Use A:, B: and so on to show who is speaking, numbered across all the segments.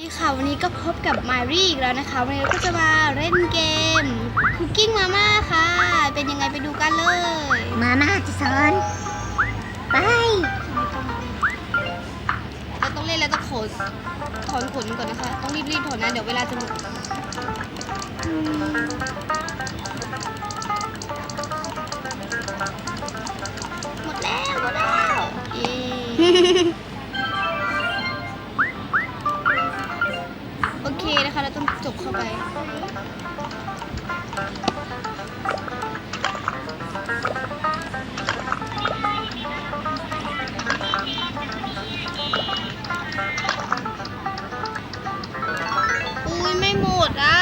A: ดีค่ะวันนี้ก็พบกับมารีอีกแล้วนะคะ วันนี้เราก็จะมาเล่นเกม Cooking Mama ค่ะ เป็นยังไงไปดูกันเลย
B: มาม่าจะสอนไป
A: เราต้องเล่นแล้วต้องขนถอนขนก่อนนะคะ ต้องรีบๆถอนนะ เดี๋ยวเวลาจะหมด อุ้ยไม่หมดอะ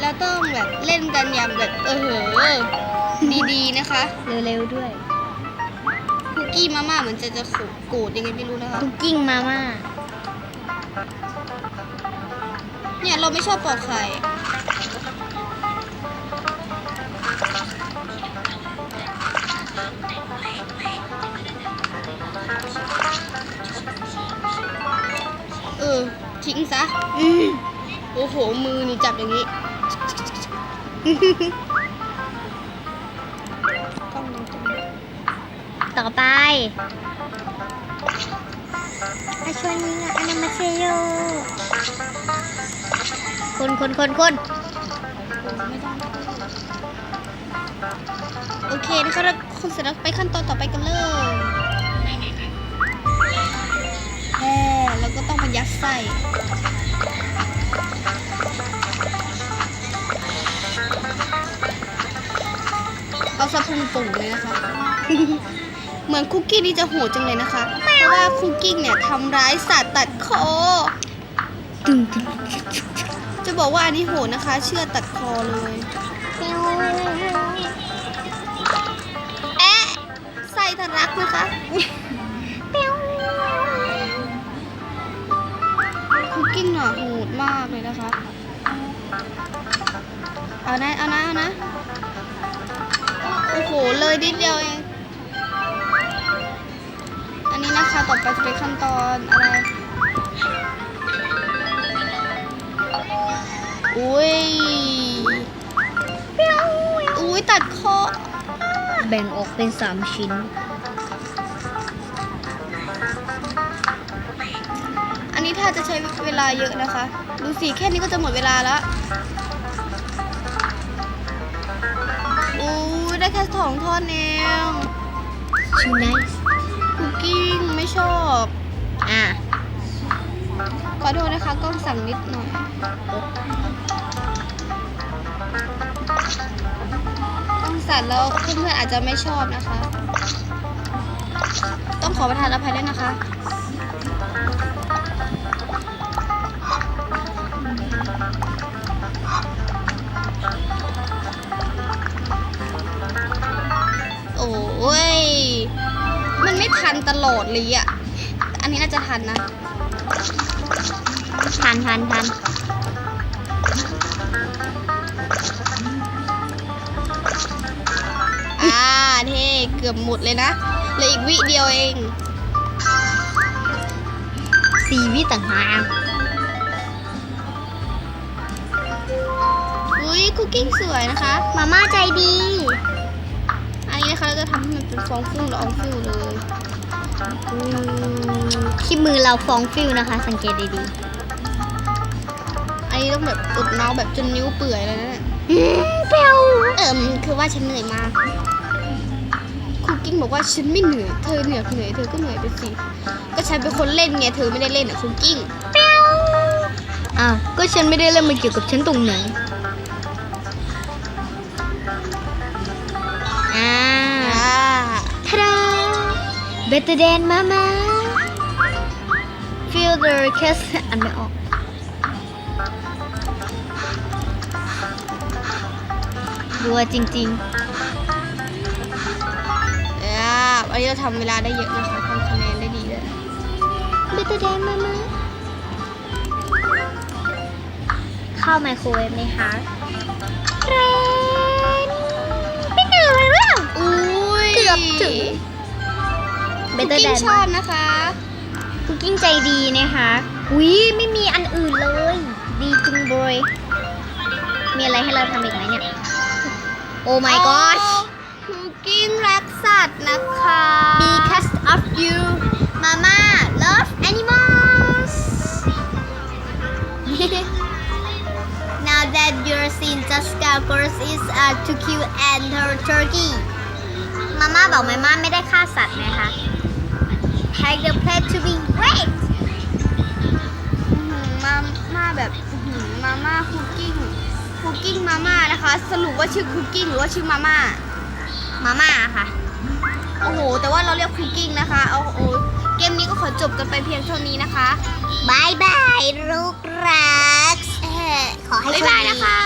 A: แล้วต้องแบบเล่นกันอย่างแบบเออเหอดีๆนะคะ
B: เร็วๆด้วย
A: กกี้มาม่าเหมือนจะจะโกรธยังไงไม่รู้นะคะ
B: คุกกิ้งมาม่า
A: เนี่ยเราไม่ชอบปอกไข่เออทิ้งซะ
B: อืม
A: โอ้โห มือนี่จับอย่างนี้ ต่อ
B: ไปอาชวนยิงอะอนนั้นมาเซโย คนคนคนคน
A: โอเคนะคะเราคุณเสร็จแล้วไปขั้นตอนต่อไปกันเลยแฮ่แล้วก็ต้องมายัดไส้เอาสะพุงปุ่งเลยนะคะ เหมือนคุกกี้นี่จะโหดจังเลยนะคะ เพราะว่าคุกกี้เนี่ยทำร้ายสัตว์ตัดคอ
B: ตึงตึง
A: จะบอกว่าอันนี้โหดนะคะ เชื่อตัดคอเลย
B: เปี้ยว
A: แอะไส้ทะลักนะคะ
B: เปี้ยว
A: คุกกิ้งหน่ะโหดมากเลยนะคะ เอานะ เอานะ เอานะ โอ้โห เลยนิดเดียวเองอั นนี้นะคะต่อไปจะเป็นขั้นตอนอะไรอุ้ย
B: เปี้ยว
A: อุ้ยตัดคอ
B: แบ่งออกเป็นสามชิ้น
A: อันนี้ถ้าจะใช้เวลาเยอะนะคะ ดูสิแค่นี้ก็จะหมดเวลาแล้วอู้ได้แค่สองท่อนเอง
B: ชูไนส์
A: คุกกิ้งไม่ชอบ
B: อะ
A: ขอโทษนะคะกล้องสั่งนิดหน่อยกล้องสั่นแล้วเพื่อนๆอาจจะไม่ชอบนะคะ ต้องขอประทานอภัยด้วยนะคะ ไม่ทันตลอดเลยอะอันนี้น่าจะทันนะ
B: ทันทันทัน
A: อ่าเท่เกือบหมดเลยนะเหลืออีกวิเดียวเอง
B: สี่วิต่างหาก
A: อุ้ยคุกกิ้งสวยนะคะ
B: มาม่าใจดี
A: อันนี้นะ คะเราจะทำให้มันเป็นฟองฟิวละอองฟิวเลย
B: ที่มือเราฟองฟิวนะคะ สังเกตดี
A: อันนี้ต้องแบบอุดเมาส์แบบจนนิ้วเปื่อยเลยนะเนี่ย
B: ๆอืมเปี้ยว
A: เอิมคือว่าฉันเหนื่อยมากคุกกิ้งบอกว่าฉันไม่เหนื่อยเธอเหนื่อยเหนื่อยเธอก็เหนื่อยไปสิก็ฉันเป็นคนเล่นไงเธอไม่ได้เล่นอะคุกกิ้ง
B: อ้าวก็ฉันไม่ได้เล่นมันเกี่ยวกับฉันตรงไหน Better than mama Feel the kiss อันไม่ออก รัวจริง
A: อ่าอันนี้เราทำเวลาได้เยอะนะคะทำคะแนนได้ดีเลย
B: ๆ Better than mama เข้าไมโครเวฟไหมคะเรนไม่เหนื่อยแล้ว
A: อุ้ย
B: เกืกือบถึง
A: คุ
B: Better
A: กกิ้ง
B: than
A: ชอบนะคะ
B: คุกกิ้งใจดีนะคะวิไม่มีอันอื่นเลย ดีจุงบอยมีอะไรให้เราทำอีกไหมเนี่ย โอ้ my gosh
A: คุกกิ้งรักสัตว์นะคะ
B: because of you mama love animals now that you're seen Jessica course is uh, to kill and her turkey มาม่าบอกมาม่าไม่ได้ฆ่าสัตว์นะคะ Take the plate to be great
A: อื้อหือมาม่าแบบอื้อหือมาม่าคุกกิ้งคุกกิ้งมาม่านะคะ สรุปว่าชื่อคุกกิ้งหรือว่าชื่อมาม่า
B: มาม่าค่ะ
A: โอ้โห แต่ว่าเราเรียกคุกกิ้งนะคะเอาโอ้เกมนี้ก็ขอจบกันไปเพียงเท่านี้นะคะ
B: บายบายลูกรักเอ่อขอให้
A: บ๊าย
B: โชค
A: บาย
B: ดี
A: นะคะ